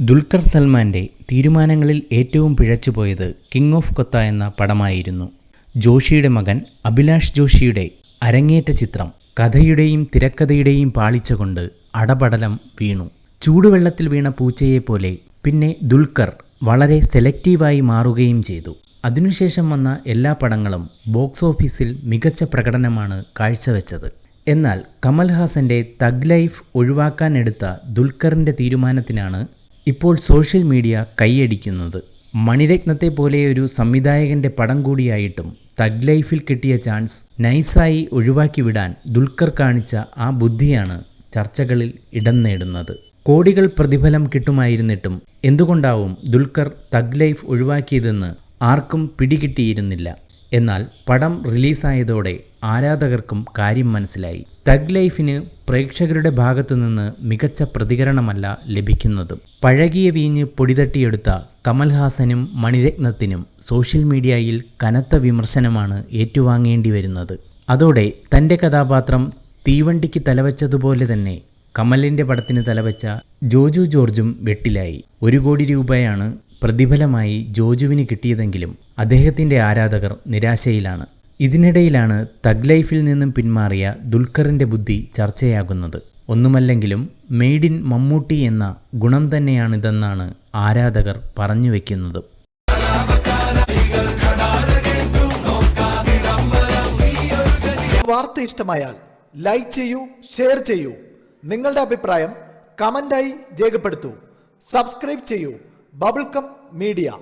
ദുൽഖർ സൽമാന്റെ തീരുമാനങ്ങളിൽ ഏറ്റവും പിഴച്ചുപോയത് king of കൊത്ത എന്ന പടമായിരുന്നു. ജോഷിയുടെ മകൻ അഭിലാഷ് ജോഷിയുടെ അരങ്ങേറ്റ ചിത്രം കഥയുടെയും തിരക്കഥയുടെയും പാളിച്ച കൊണ്ട് അടപടലം വീണു. ചൂടുവെള്ളത്തിൽ വീണ പൂച്ചയെപ്പോലെ പിന്നെ ദുൽഖർ വളരെ സെലക്റ്റീവായി മാറുകയും ചെയ്തു. അതിനുശേഷം വന്ന എല്ലാ പടങ്ങളും ബോക്സ് ഓഫീസിൽ മികച്ച പ്രകടനമാണ് കാഴ്ചവെച്ചത്. എന്നാൽ കമൽഹാസന്റെ തഗ് ലൈഫ് ഒഴിവാക്കാനെടുത്ത ദുൽഖറിന്റെ തീരുമാനത്തിനാണ് ഇപ്പോൾ സോഷ്യൽ മീഡിയ കൈയടിക്കുന്നത്. മണിരത്നത്തെ പോലെ ഒരു സംവിധായകന്റെ പടം കൂടിയായിട്ടും തഗ് ലൈഫിൽ കിട്ടിയ ചാൻസ് നൈസായി ഒഴിവാക്കി വിടാൻ ദുൽഖർ കാണിച്ച ആ ബുദ്ധിയാണ് ചർച്ചകളിൽ ഇടം നേടുന്നത്. കോടികൾ പ്രതിഫലം കിട്ടുമായിരുന്നിട്ടും എന്തുകൊണ്ടാവും ദുൽഖർ തഗ് ലൈഫ് ഒഴിവാക്കിയതെന്ന് ആർക്കും പിടികിട്ടിയിരുന്നില്ല. എന്നാൽ പടം റിലീസായതോടെ ആരാധകർക്കും കാര്യം മനസ്സിലായി. തഗ് ലൈഫിന് പ്രേക്ഷകരുടെ ഭാഗത്തുനിന്ന് മികച്ച പ്രതികരണമല്ല ലഭിക്കുന്നതും. പഴകിയ വീഞ്ഞ് പൊടിതട്ടിയെടുത്ത കമൽഹാസനും മണിരത്നത്തിനും സോഷ്യൽ മീഡിയയിൽ കനത്ത വിമർശനമാണ് ഏറ്റുവാങ്ങേണ്ടി വരുന്നത്. അതോടെ തന്റെ കഥാപാത്രം തീവണ്ടിക്ക് തലവച്ചതുപോലെ തന്നെ കമലിന്റെ പടത്തിന് തലവച്ച ജോജു ജോർജും വെട്ടിലായി. ഒരു കോടി രൂപയാണ് പ്രതിഫലമായി ജോജുവിന് കിട്ടിയതെങ്കിലും അദ്ദേഹത്തിന്റെ ആരാധകർ നിരാശയിലാണ്. ഇതിനിടയിലാണ് തഗ് ലൈഫിൽ നിന്നും പിന്മാറിയ ദുൽഖറിന്റെ ബുദ്ധി ചർച്ചയാകുന്നത്. ഒന്നുമല്ലെങ്കിലും മെയ്ഡ് ഇൻ മമ്മൂട്ടി എന്ന ഗുണം തന്നെയാണിതെന്നാണ് ആരാധകർ പറഞ്ഞു വയ്ക്കുന്നത് വാർത്ത ഇഷ്ടമായാൽ ലൈക്ക് ചെയ്യൂ ഷെയർ ചെയ്യൂ. നിങ്ങളുടെ അഭിപ്രായം കമന്റായി രേഖപ്പെടുത്തൂ. സബ്സ്ക്രൈബ് ചെയ്യൂ. Bubblegum media.